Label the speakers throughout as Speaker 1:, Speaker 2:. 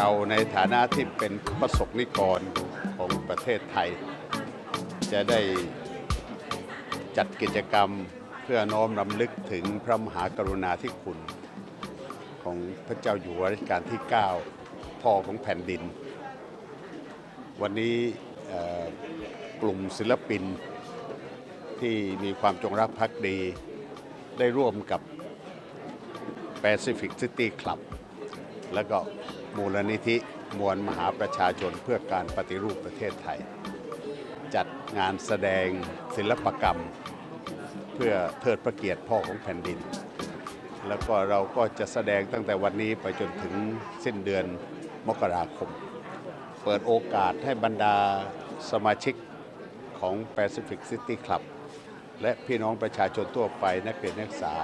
Speaker 1: เราในฐานะที่เป็นประสบนิกรของประเทศไทย จะได้จัดกิจกรรมเพื่อน้อมรำลึกถึงพระมหากรุณาธิคุณ ของพระเจ้าอยู่หัวรัชกาลที่ 9 พ่อของแผ่นดิน วันนี้กลุ่มศิลปินที่มีความจงรักภักดี ได้ร่วมกับ Pacific City Club แล้วก็ มูลนิธิมวลมหาประชาชนเพื่อการปฏิรูปประเทศไทย จัดงานแสดงศิลปกรรม เพื่อเทิดพระเกียรติพ่อของแผ่นดิน แล้วก็เราก็จะแสดงตั้งแต่วันนี้ไปจนถึงสิ้นเดือนมกราคม เปิดโอกาสให้บรรดาสมาชิกของ Pacific City Club และพี่น้องประชาชนทั่วไปนักเรียนนักศึกษา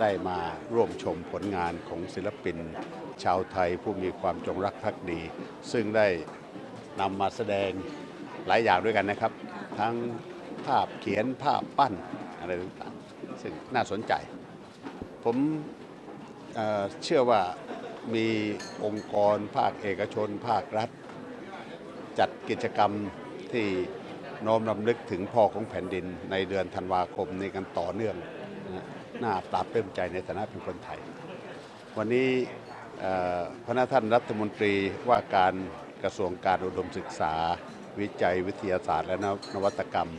Speaker 1: ได้มาร่วมชมผลงานของศิลปิน ชาวไทยผู้มีความจงรักภักดี ซึ่งได้นำมาแสดงหลายอย่างด้วยกันนะครับ ทั้งภาพเขียนภาพปั้นอะไรต่างๆ ซึ่งน่าสนใจ ผมเเชื่อว่ามีองค์กรภาคเอกชน ภาครัฐ จัดกิจกรรมที่ น้อมรำลึกถึงพ่อของแผ่นดินในเดือนธันวาคมนี้กันต่อเนื่องน่าปราบปลื้มใจในฐานะเป็นคนไทย วันนี้พระนท่านรัฐมนตรีว่าการกระทรวงการอุดมศึกษา วิจัยวิทยาศาสตร์ และนวัตกรรม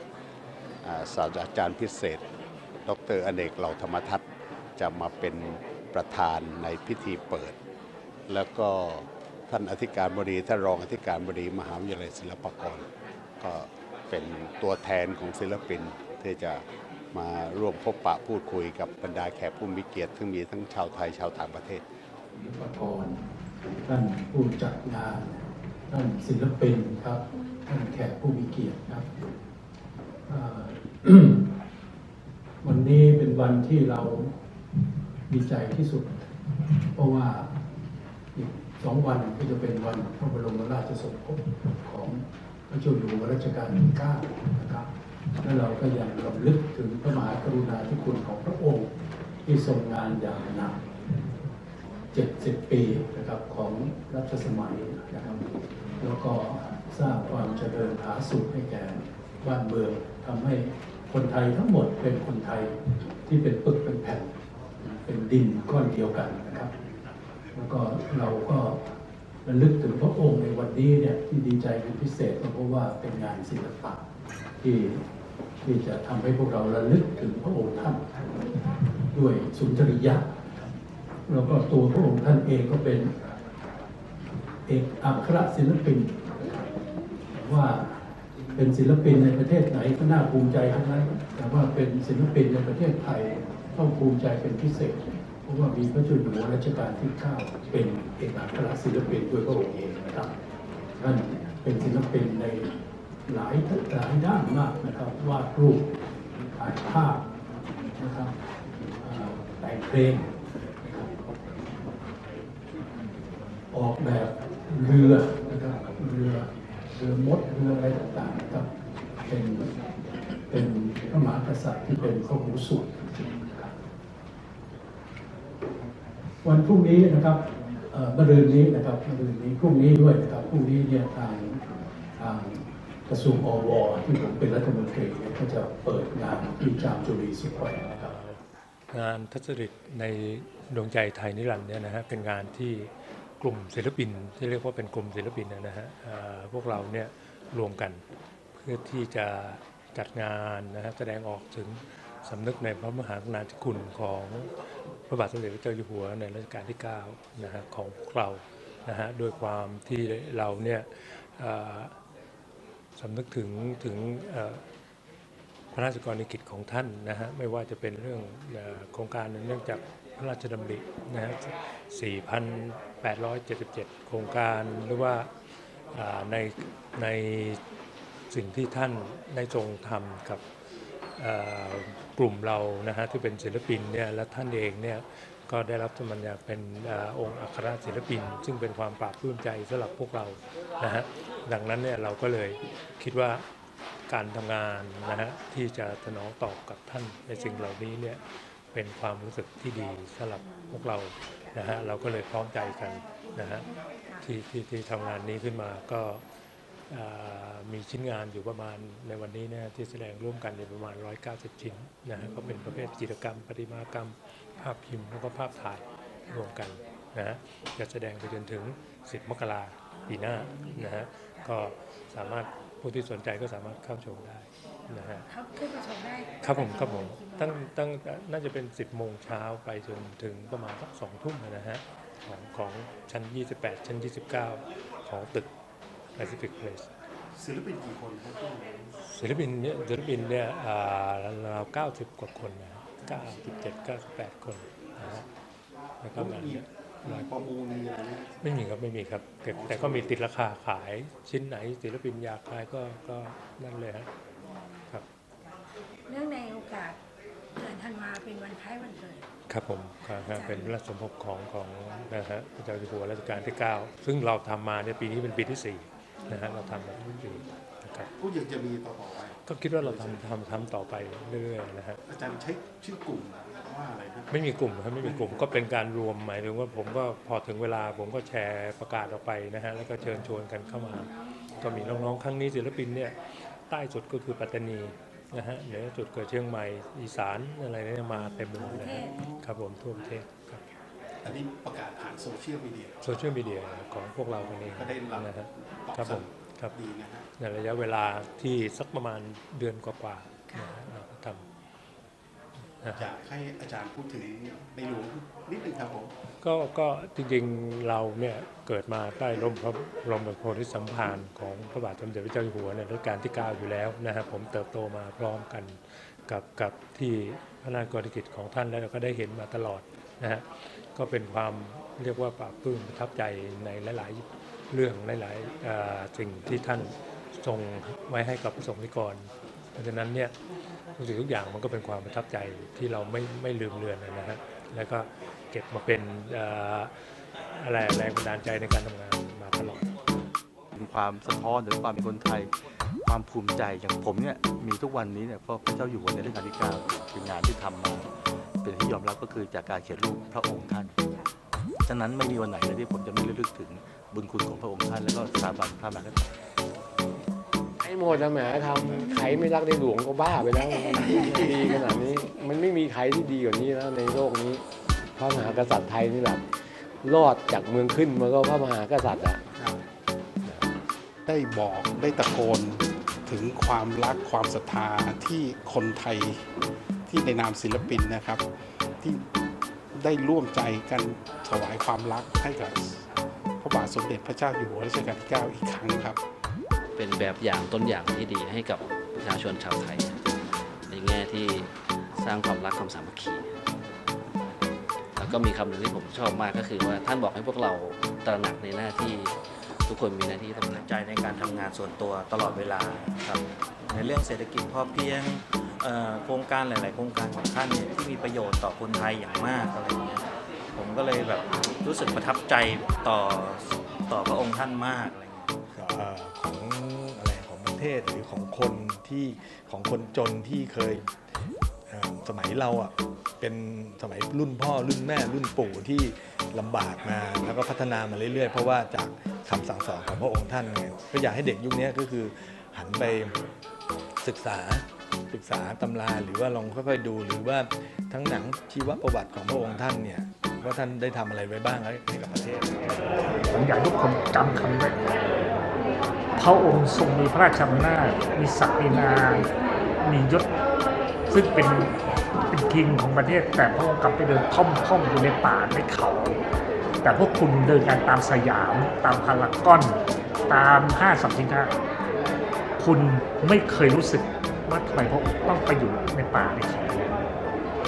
Speaker 1: ศาสตราจารย์พิเศษ ดรอเนกเหล่าธรรมทัศน์จะมาเป็นประธานในพิธีเปิด แล้วก็ท่านอธิการบดีท่านรองอธิการบดีมหาวิทยาลัยศิลปากรก็ เป็นตัวแทนของศิลปิน ที่จะมาร่วมพบปะพูดคุยกับบรรดาแขกผู้มีเกียรติซึ่งมีทั้งชาวไทยชาวต่างประเทศ
Speaker 2: ศิลปากรท่านผู้จัดงานท่านศิลปินครับท่านแขกผู้มีเกียรติครับวันนี้เป็นวันที่เราดีใจที่สุด เพราะว่าอีกสองวันก็จะเป็นวันพระบรมราชสมภพของ พระเจ้าอยู่หัวรัชกาลที่เก้านะครับและเราก็ยังรำลึกถึงพระมหากรุณาธิคุณของพระองค์ที่ทรงงานอย่างหนัก70 ปีนะครับของรัชสมัยนะครับ แล้วก็สร้างความเจริญผาสุกให้แก่บ้านเมืองทำให้คนไทยทั้งหมดเป็นคนไทยที่เป็นปึกเป็นแผ่น เป็นดินก้อนเดียวกันนะครับ แล้วก็เราก็ ระลึกถึงพระองค์ในวันนี้เนี่ยที่ดีใจเป็นพิเศษก็เพราะว่าเป็นงานศิลปะที่ที่จะทำให้พวกเราระลึกถึงพระองค์ท่าน ด้วยสุนทรียะแล้วก็ตัวพระองค์ท่านเองก็เป็น เอกอัครศิลปิน ว่าเป็นศิลปินในประเทศไหนก็น่าภูมิใจทั้งนั้นแต่ว่าเป็นศิลปินในประเทศไทยต้องภูมิใจเป็นพิเศษ ราะว่ามีพระเจ้าอยู่หัวรัชกาลที่ 9 เป็นเอกอัครศิลปินด้วยพระองค์เองนะครับท่านเป็นศิลปินในหลายหลายด้านมากนะครับวาดรูปถ่ายภาพนะครับแต่งเพลงออกแบบเรือนะครับเรือเรือมดเรืออะไรต่างๆนะครับเป็นเป็นพระมหากษัตริย์ที่เป็นพระหูสูตรน วันพรุ่งนี้นะครับเอ่อมะรืนนี้นะครับมะรืนนี้พรุ่งนี้ด้วยนะครับพรุ่งนี้เนี่ยทางทางกระทรวงอวที่ผมเป็นรัฐมนตรีเนี่ยก็จะเปิดงานที่จามจุรีสุขแควร์นะครับ
Speaker 3: งานทัศริตในดวงใจไทยนิรันดร์เนี่ยนะฮะเป็นงานที่กลุ่มศิลปิน ที่เรียกว่าเป็นกลุ่มศิลปินนะฮะพวกเราเนี่ยรวมกัน เพื่อที่จะจัดงานนะฮะแสดงออกถึงสำนึกในพระมหากรุณาธิคุณของ พระบาทสมเด็จพระเจ้าอยู่หัวในรัชกาลที่9นะฮะของพวกเรานะฮะโดยความที่เราเนี่ยสำนึกถึงถึงพระราชกรณียกิจของท่านนะฮะไม่ว่าจะเป็นเรื่องโครงการเนื่องจากพระราชดำรินะฮะ4,877 โครงการหรือว่าในในสิ่งที่ท่านได้ทรงทำกับ กลุ่มเรานะฮะที่เป็นศิลปินเนี่ยและท่านเองเนี่ยก็ได้รับสมัญญาเป็นอองค์อัครศิลปิน ซึ่งเป็นความปราบปลื้มใจสำหรับพวกเรานะฮะดังนั้นเนี่ยเราก็เลยคิดว่าการทำงานนะฮะที่จะสนองตอบกับท่านในสิ่งเหล่านี้เนี่ยเป็นความรู้สึกที่ดีสำหรับพวกเรานะฮะเราก็เลยพร้อมใจกันนะฮะที่ที่ที่ทำงานนี้ขึ้นมาก็ มีชิ้นงานอยู่ประมาณในวันนี้เนี่ยที่แสดงร่วมกันอยู่ประมาณ 190 ชิ้นนะฮะก็เป็นประเภทจิตรกรรมประติมากรรม ภาพพิมพ์แล้วก็ภาพถ่ายรวมกันนะฮะจะแสดงไปจนถึง 10 มกราปีหน้านะฮะก็สามารถผู้ที่สนใจก็สามารถเข้าชมได้นะฮะ
Speaker 4: เขาขึ้นมาชมได้
Speaker 3: ครับผมครับผมตั้งตั้งน่าจะเป็น 10 โมงเช้าไปจนถึงประมาณสักสองทุ่มนะฮะของของชั้น 28 ชั้น 29 ของตึก Pacific Place
Speaker 5: ศิลปินกี่คนครับที่
Speaker 3: ศิลปินเนี่ยศิลปินเนี่ยอ่าราว90กว่าคนนะ97 98คนนะฮะแล้วก็งานเนี่ย
Speaker 5: ประมูลมีอะไรไหม
Speaker 3: ไม่มีครับไม่มีครับแต่แต่ก็มีติดราคาขายชิ้นไหน ศิลปินอยากขายก็ก็นั่นเลยฮะครับ
Speaker 4: เนื่องในโอกาสเดือนธันวาเป็นวันคล้ายวันเกิด
Speaker 3: ครับผมครับครับเป็นพระราชสมภพของของนะฮะพระเจ้าอยู่หัวรัชกาลที่ 9 ซึ่งเราทำมาในยปีนี้เป็นปีที่ 4 นะฮะเราทำมาทุกปีนะครับ
Speaker 5: ผู้ยังจะมีต่อๆไป
Speaker 3: ก็คิดว่าเราทำทำทำต่อไปเรื่อยๆนะฮะ
Speaker 5: อาจารย์ใช้ชื่อกลุ่มว่าอะไรครับ
Speaker 3: ไม่มีกลุ่มครับไม่มีกลุ่มก็เป็นการรวมหมายถึงว่าผมก็พอถึงเวลาผมก็แชร์ประกาศออกไปนะฮะแล้วก็เชิญชวนกันเข้ามา ก็มีน้องๆครั้งนี้ศิลปินเนี่ยใต้สุดก็คือปัตตานีนะฮะเหนือสุดเกิดเชียงใหม่อีสานอะไรเนี่ยมาเต็มไปหมดเลยฮะครับผมทั่วประเทศครับ
Speaker 5: อันนี้ประกาศผ่านโซเชียลมีเดีย
Speaker 3: โซเชียลมีเดียของพวกเราคนเอง
Speaker 5: ก็ได้รับ
Speaker 3: นะฮะ
Speaker 5: ตอบ
Speaker 3: ครับผ
Speaker 5: สั่
Speaker 3: ม
Speaker 5: ง
Speaker 3: ครับ
Speaker 5: ดีนะฮะ
Speaker 3: ในระยะเวลาที่สักประมาณเดือนกว่าๆนะฮะเราก็ทำนะ
Speaker 5: อ
Speaker 3: ฮะ
Speaker 5: ยากให้อาจารย์พูดถึงในหลวงนิดนึงครับผม
Speaker 3: ก็ก็จริงๆเราเนี่ยเกิดมาใต้ร่มพระบรมโพธิสัมภารของพระบาทสมเด็จพระเจ้าอยู่หัวในรัชกาลที่ 9 อยู่แล้วนะครับผมเติบโตมาพร้อมกันกับกับที่พระราชกรณียกิจของท่านแล้วเราก็ได้เห็นมาตลอดนะฮะ ก็เป็นความเรียกว่าปราบปื้มประทับใจในหลาย ๆ เรื่องหลายๆสิ่งที่ท่านทรงไว้ให้กับประสงค์นิกร เพราะฉะนั้นเนี่ยทุกสิ่งทุกอย่างมันก็เป็นความประทับใจที่เราไม่ไม่ลืมเลือนนะฮะแล้วก็เก็บมาเป็นอะไรแรงบันดาลใจในการทำงานมาตลอด
Speaker 6: ความสะท้อนหรือความเป็นคนไทย ความภูมิใจอย่างผมเนี่ยมีทุกวันนี้เนี่ยเพราะพระเจ้าอยู่หัวในรัชกาลที่9คืองานที่ทำมา เป็นที่ยอมรับก็คือจากการเขียนรูปพระองค์ท่าน ฉะนั้นไม่มีวันไหนเลยที่ผมจะไม่ระลึกถึงบุญคุณของพระองค์ท่าน แล้วก็สถาบันพระมหากษัตริย์
Speaker 7: ไอ้หมดนะแหมทำใครไม่รักในหลวงก็บ้าไปแล้ว ดีขนาดนี้ มันไม่มีใครที่ดีกว่านี้แล้วในโลกนี้ พระมหากษัตริย์ไทยนี่แบบรอดจากเมืองขึ้นมาก็พระมหากษัตริย์อะ
Speaker 5: ได้บอกได้ตะโกนถึงความรักความศรัทธาที่คนไทย ที่ในนามศิลปินนะครับที่ได้ร่วมใจกันถวายความรักให้กับพระบาทสมเด็จพระเจ้าอยู่หัวรัชกาลที่9อีกครั้งครับ
Speaker 8: เป็นแบบอย่างต้นอย่างที่ดีให้กับประชาชนชาวไทย ในแง่ที่สร้างความรักความสามัคคีแล้วก็มีคำหนึ่งที่ผมชอบมากก็คือว่าท่านบอกให้พวกเราตระหนักในหน้าที่ทุกคนมีหน้าที่ต้องทำ
Speaker 9: ใจในการทำงานส่วนตัวตลอดเวลาครับ ในเรื่องเศรษฐกิจพอเพียงโครงการหลาย ๆ โครงการของท่านเนี่ยที่มีประโยชน์ต่อคนไทยอย่างมากอะไรอย่างเงี้ยผมก็เลยแบบรู้สึกประทับใจต่อต่อพระองค์ท่านมากอะไรเงี้ย
Speaker 10: ของอะไรของประเทศหรือของคนที่ของคนจนที่เคยสมัยเราอะเป็นสมัยรุ่นพ่อรุ่นแม่รุ่นปู่ที่ลำบากมาแล้วก็พัฒนามาเรื่อย ๆ เพราะว่าจากคำสั่งสอนของพระองค์ท่านไงก็อยากให้เด็กยุคนี้ก็คือหันไป ศึกษาศึกษาตำราหรือว่าลองค่อยๆดู หรือว่าทั้งหนังชีวประวัติของพระองค์ท่านเนี่ยว่าท่านได้ทำอะไรไว้บ้างให้กับประเทศ
Speaker 11: ผมอยากให้ทุกคนจำคำไว้พระองค์ทรงมีพระราชอำนาจมีศักดินา มียศซึ่งเป็นเป็นคิงของประเทศ แต่พระองค์กลับไปเดินท่อมท่อมอยู่ในป่าในเขา แต่พวกคุณเดินกันตามสยาม ตามพารากอน ตามห้างสรรพสินค้า คุณไม่เคยรู้สึกว่าทำไมเพราะต้องไปอยู่ในป่าในเขา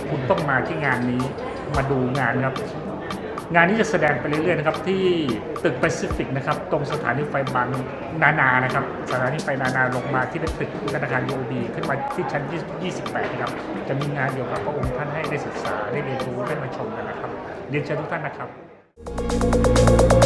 Speaker 11: คุณต้องมาที่งานนี้มาดูงานครับ งานนี้จะแสดงไปเรื่อยๆนะครับ ที่ตึกแปซิฟิกนะครับ ตรงสถานีไฟบางนานานะครับ สถานีไฟนานาลงมาที่ตึกธนาคารยูบีขึ้นมาที่ชั้น 28 นะครับ จะมีงานเกี่ยวกับพระองค์ท่านให้ได้ศึกษาได้เรียนรู้ได้มาชมกันนะครับ เรียนเชิญทุกท่านนะครับ